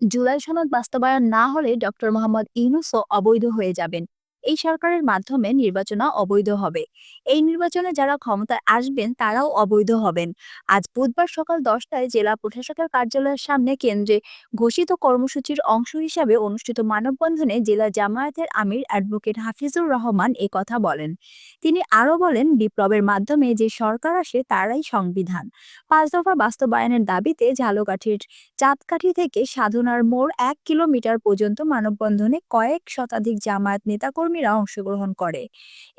জুলাই সনদ বাস্তবায়ন না হলে ডক্টর মোহাম্মদ ইউনুসও অবৈধ হয়ে যাবেন। এই সরকারের মাধ্যমে নির্বাচনও অবৈধ হবে। এই নির্বাচনে যারা ক্ষমতায় আসবেন, তারাও অবৈধ হবেন। আজ বুধবার সকাল দশটায় জেলা প্রশাসকের কার্যালয়ের সামনে কেন্দ্রে ঘোষিত কর্মসূচির অংশ হিসাবে অনুষ্ঠিত মানববন্ধনে জেলা জামায়াতের আমির অ্যাডভোকেট হাফিজুর রহমান এ কথা বলেন। তিনি আরও বলেন, বিপ্লবের মাধ্যমে যে সরকার আসে, তারাই সংবিধান। পাঁচ দফা বাস্তবায়নের দাবিতে ঝালকাঠির চাঁদকাঠি থেকে সাধনার মোড় এক কিলোমিটার পর্যন্ত মানববন্ধনে কয়েক শতাধিক জামায়াত নেতাকর্মীরা অংশগ্রহণ করে।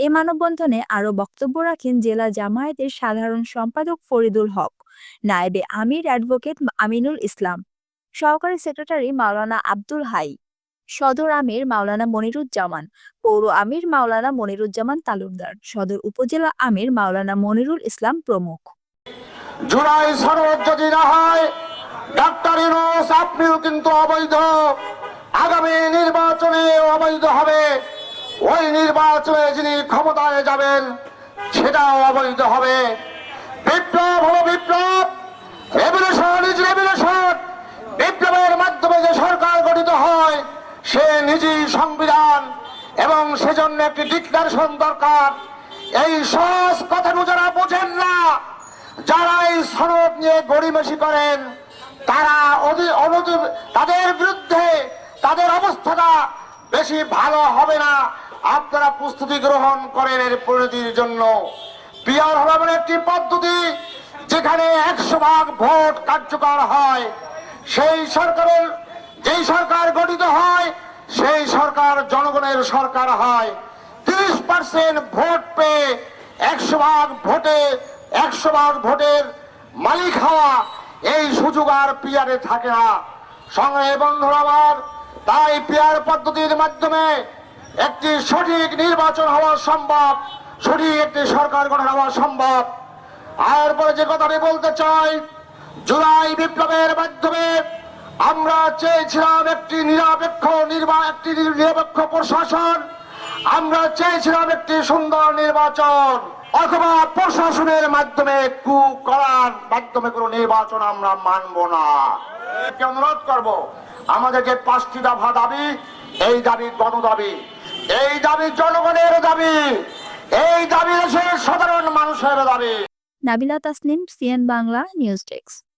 এ মানববন্ধনে আরও বক্তব্য রাখেন জেলা জামায়াতের সাধারণ সম্পাদক ফরিদুল হক, নায়েবে আমির অ্যাডভোকেট আমিনুল ইসলাম, সহকারী সেক্রেটারি মাওলানা আব্দুল হাই, সদর আমির মাওলানা মনিরুজ্জামান, পৌর আমির মাওলানা মনিরুজ্জামান তালুকদার, সদর উপজেলা আমির মাওলানা মনিরুল ইসলাম প্রমুখ। জুলাই সনদ যদি না হয়, ডাক্তার ইউনুস, আপনিও কিন্তু অবৈধ। আগামী নির্বাচনে অবৈধ হবে। ওই নির্বাচনে যিনি ক্ষমতায় যাবেন সেটাও অবহিত হবে। বিপ্লব হলো বিপ্লব রেভলিউশন ইজ রেভলিউশন বিপ্লবের মাধ্যমে যে সরকার গঠিত হয়, সে নিজেই সংবিধান এবং সেজন্য একটি ডিক্লারেশন দরকার। এই সহজ কথাটা যারা বোঝেন না। যারা এই সনদ নিয়ে গড়িমসি করেন, তারা তাদের বিরুদ্ধে তাদের অবস্থাটা বেশি ভালো হবে না। আপনারা প্রস্তুতি গ্রহণ করেন এর পরিণতির জন্য। পিয়ার হলো এমন একটি পদ্ধতি যেখানে একশো ভাগ ভোট কার্যকর হয়। সেই সরকারের, যেই সরকার গঠিত হয়, সেই সরকার জনগণের সরকার হয়। তিরিশ পার্সেন্ট ভোট পেয়ে একশো ভাগ ভোটে, একশো ভাগ ভোটের মালিক হওয়া এই সুযোগ আর পিয়ারে থাকে না। সঙ্গে বন্ধুরা আমার, তাই পিয়ার পদ্ধতির মাধ্যমে একটি সঠিক নির্বাচন হওয়া সম্ভব, সঠিক একটি সরকার গঠন হওয়া সম্ভব। আর পরে যে কথাটি বলতে চাই, জুলাই বিপ্লবের মাধ্যমে আমরা চেয়েছিলাম একটি নিরপেক্ষ একটি নিরপেক্ষ প্রশাসন। আমরা চেয়েছিলাম একটি সুন্দর নির্বাচন, অথবা প্রশাসনের মাধ্যমে কু করার মাধ্যমে কোনো নির্বাচন আমরা মানব না। অনুরোধ করব আমাদের যে পাঁচটি দফা দাবি, এই দাবি গণদাবি। এই দাবি জনগণের দাবি। এই দাবি সাধারণ মানুষের দাবি। Nabila Tasnim, CN Bangla, news desk.